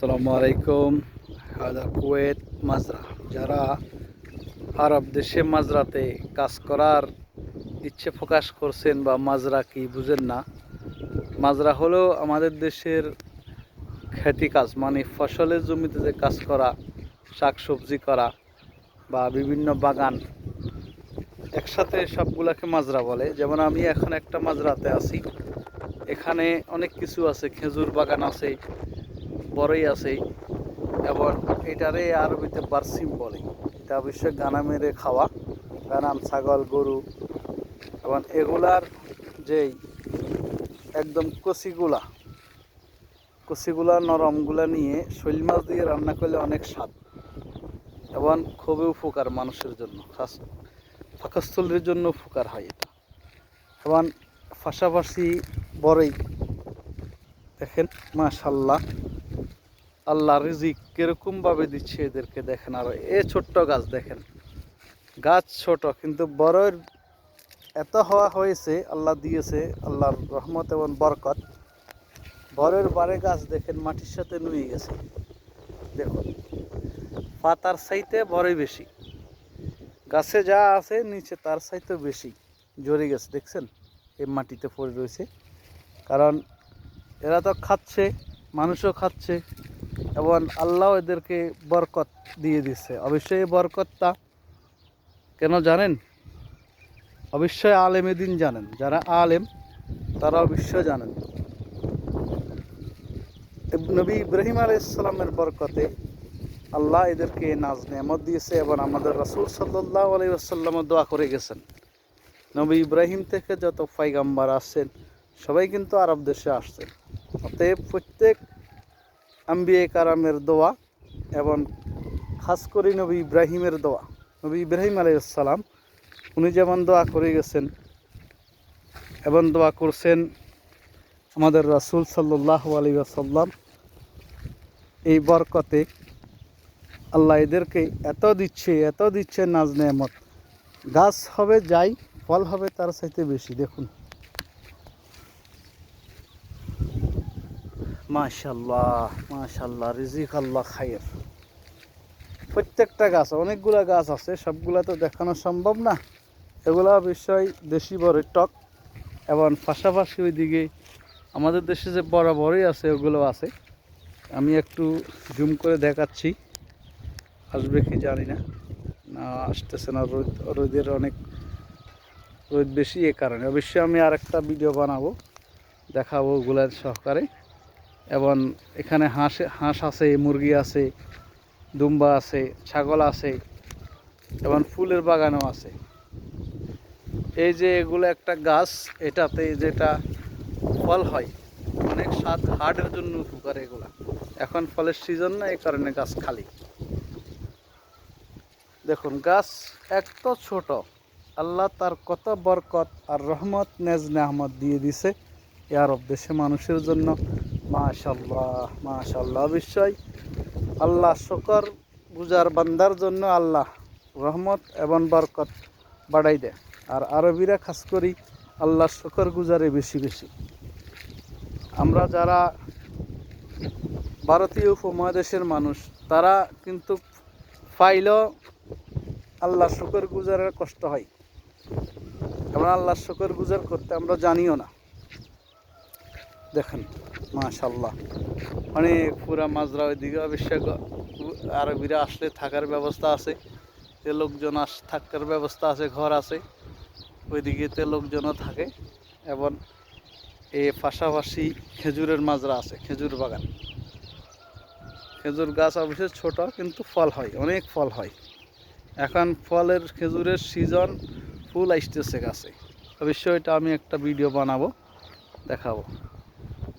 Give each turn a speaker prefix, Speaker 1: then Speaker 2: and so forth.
Speaker 1: আসসালামু আলাইকুম হাদা কুয়েত মাজরা যারা আরব দেশে মাজরাতে কাজ করার ইচ্ছে প্রকাশ করছেন বা মাজরা কি বুঝেন না। মাজরা হলো আমাদের দেশের খেতি কাজ মানে ফসলের জমিতে যে কাজ করা শাক সবজি করা বা বিভিন্ন বাগান, একসাথে সবগুলাকে মাজরা বলে। যেমন আমি এখন একটা মাজরাতে আছি। এখানে অনেক কিছু আছে, খেজুর বাগান আছে বড়ই আছে। এবং এটারে আরবিতে বার্সিম বলে এটা অবশ্যই গানা মেরে খাওয়া। গানাম ছাগল, গরু। এবং এগুলার যেই একদম কচিগুলা কচিগুলা নরমগুলা নিয়ে শৈল মাছ দিয়ে রান্না করলে অনেক স্বাদ। এবং খুবই উপকার মানুষের জন্য। খাস, পাকস্থলীর জন্য উপকার হয় এটা। এবং পাশাপাশি বড়ই। দেখেন, মাশাল্লাহ। আল্লাহ রিজিক কীরকম ভাবে দিচ্ছে এদেরকে দেখেন। আর এ ছোট্ট গাছ দেখেন। গাছ ছোট, কিন্তু বড়ের এত হওয়া হয়েছে, আল্লাহ দিয়েছে আল্লাহর রহমত এবং বরকত। বরের বারে গাছ দেখেন, মাটির সাথে নুয়ে গেছে। দেখুন, পাতার সাইতে বড়ই বেশি। গাছে যা আছে, নিচে তার চাইতে বেশি জড়ে গেছে, দেখছেন? এই মাটিতে পড়ে রয়েছে। কারণ এরা তো খাচ্ছে, মানুষও খাচ্ছে। এবং আল্লাহ এদেরকে বরকত দিয়ে দিচ্ছে অবশ্যই বরকতটা কেন জানেন? অবশ্যই আলেমে দিন জানেন। যারা আলেম, তারা অবশ্যই জানেন। নবী ইব্রাহিম আলাইসাল্লামের বরকতে আল্লাহ এদেরকে নাজ নেমত দিয়েছে এবং আমাদের রাসুল সাল্লাহ আলাইসাল্লামও দোয়া করে গেছেন। নবী ইব্রাহিম থেকে যত পাইগাম্বার আসছেন, সবাই কিন্তু আরব দেশে আসছেন। অতএব প্রত্যেক আম্বিয়ে কারামের দোয়া এবং খাস করে নবী ইব্রাহিমের দোয়া। নবী ইব্রাহিম আলাইসাল্লাম উনি যেমন দোয়া করে গেছেন এবং দোয়া করছেন আমাদের রাসুল সাল্লাহ আলী আসাল্লাম এই বরকতে আল্লাহ এদেরকে এত দিচ্ছে এত দিচ্ছে নাজ নেয়ামত গাছ হবে, যাই, ফল হবে, তার চাইতে বেশি। দেখুন। মাশাল্লাহ মাশাল্লাহ রিজিক আল্লাহ খায়ের প্রত্যেকটা গাছ, অনেকগুলা গাছ আছে, সবগুলা তো দেখানো সম্ভব না। এগুলা বিষয় দেশি বড় টক, এবং পাশাপাশি ওইদিকে আমাদের দেশে যে বড় বড়ই আছে, ওগুলো আছে। আমি একটু জুম করে দেখাচ্ছি, আসবে কি জানি না। না, আসতেছে না, রোদ, রোদের অনেক, রোদ বেশি এ কারণে। অবশ্যই আমি আর একটা ভিডিও বানাবো, দেখাবো ওগুলার সহকারে। এবং এখানে হাঁস হাঁস আছে, মুরগি আছে, দুম্বা আছে, ছাগল আছে এবং ফুলের বাগানও আছে। এই যে এগুলো একটা গাছ, এটাতে যেটা ফল হয়, অনেক স্বাদ হার্টের জন্য উপকার এগুলা। এখন ফলের সিজন না, এই কারণে গাছ খালি। দেখুন, গাছ এত ছোট, আল্লাহ তার কত বরকত আর রহমত নেজ নেহমত দিয়ে দিছে। এ আরব দেশে মানুষের জন্য মাশাল্লাহ মাশাল্লাহ অবশ্যই আল্লাহ শকর গুজার বান্দার জন্য আল্লাহ রহমত এবং বরকত বাড়াই দেয়। আর আরবিরা খাস করি আল্লাহ শকর গুজারে বেশি বেশি। আমরা যারা ভারতীয় উপমহাদেশের মানুষ, তারা কিন্তু পাইলেও আল্লাহ শুকর গুজারের কষ্ট হয়। আমরা আল্লাহ শকর গুজার করতে আমরা জানিও না। দেখেন মাশাল্লাহ অনেক পুরা মাজরা ওইদিকে অবশ্যই আরবিরা আসলে থাকার ব্যবস্থা আছে। তে লোকজন আস থাকার ব্যবস্থা আছে, ঘর আছে। ওইদিকে তে লোকজনও থাকে। এবং এ পাশাপাশি খেজুরের মাজরা আছে, খেজুর বাগান। খেজুর গাছ অবশ্যই ছোট, কিন্তু ফল হয়, অনেক ফল হয়। এখন ফলের খেজুরের সিজন ফুল আসতেছে গাছে। অবশ্যই এটা আমি একটা ভিডিও বানাবো, দেখাবো।